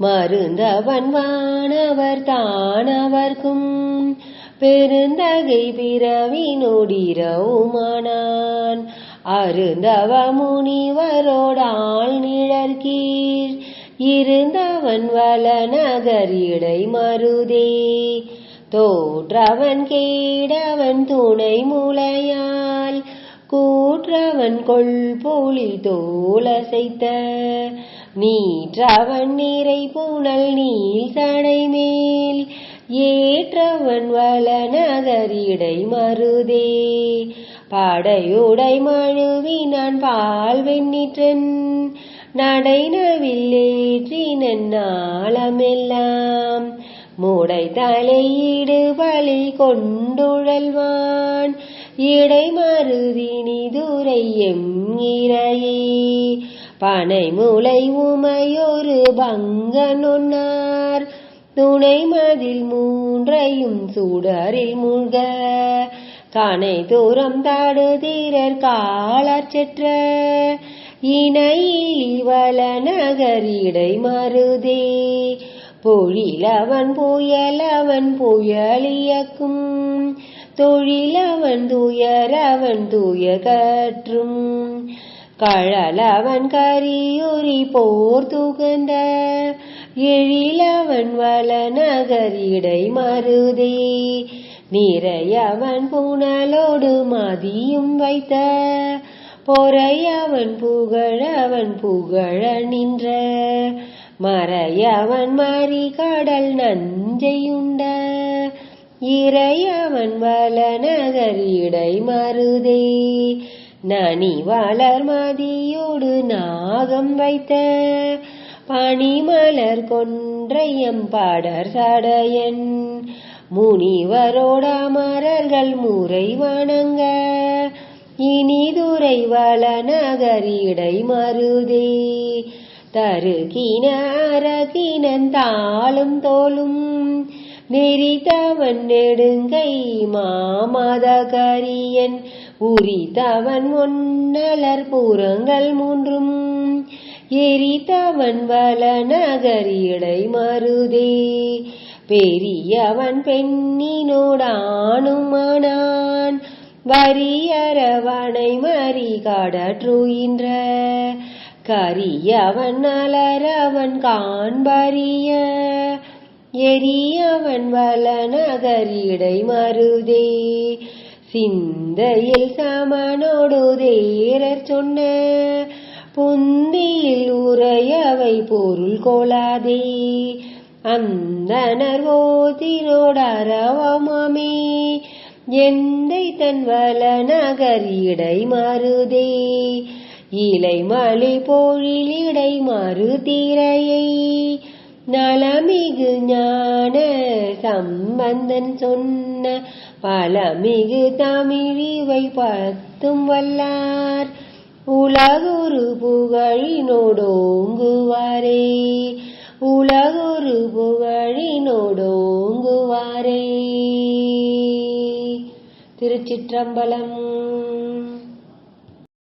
மருந்தவன் வானவர் தானவர்க்கும் பெருந்தகை பிறவி நொடிரவுமானான் அருந்தவ முனிவரோடாள் நிழற்கீர் இருந்தவன் வல நகர் இடை மருதே. தோற்றவன் கேடவன் துணை முளையால் கூற்றவன் கொள் போலி தோலசைத்த நீற்றவன் நிறை பூனல் நீல் சடை மேல். ஏற்றவன் வல மருதே. படையுடை மழுவினான் பால் வெண்ணிற்றன். நடைனவில்லேற்றினன் நாளமெல்லாம் மூடை தலையீடு பலி கொண்டுழல்வான். இடை மருதினி துரை எம் இறையே பனை முளை உமையொரு பங்கனொன்னார். துணை மதில் மூன்றையும் சுடரில் மூழ்க. கனை தூரம் தாடுதீரர் காலச்செற்ற இணையில் இவல நகரிடை மருதே பொழிலவன் புயலவன் புயலியக்கும் தொழிலவன் துயரவன் துய கற்றும். கழலவன் கரியுரி போர் துகந்த. எழிலவன் வள நகர் இடை மருதே நிறையவன் புனலோடு மதியும் வைத்த. பொறையவன் புகழவன் புகழ நின்ற. மறையவன் மாறி கடல் நஞ்சையுண்ட. இறையவன் வல நகர் இடை மருதே நனி வளர் மதியோடு நாகம் வைத்த பனிமலர் கொன்றையம் பாடர் சடையன். முனிவரோட அமரர்கள் முறை வணங்க இனிதுரை வள நகர் இடை மருதே தருகின அரகினன் தாளும் தோலும் நெறித்தவன் நெடுங்கை மாமதகரியன் உரித்தவன் ஒன்னலர் புறங்கள் மூன்றும். எரித்தவன் வல நகர் இடை மருதே பெரியவன் பெண்ணினோடானுமானான். வரியரவனை மறி காடற்றுகின்ற கரியவன் அலரவன் காண்பறிய எரியவன் வள நகரிடை மருதே. சிந்தையில் சமனோடு தேரர் சொன்ன புந்தியில் உரையவை பொருள் கொளாதே. அந்தனர் ஓதினோடரவமாமே எந்தை தன் வள நகரிடை மருதே. இலை மலி பொழிலிடை மறுதிரையை நலமிகு ஞான சம்பந்தன் சொன்ன பலமிகு தமிழிவை பத்தும் வல்லார். உலகுரு புகழினோடோங்குவாரே. உலகுரு புகழினோடோங்குவாரே. திருச்சிற்றம்பலம்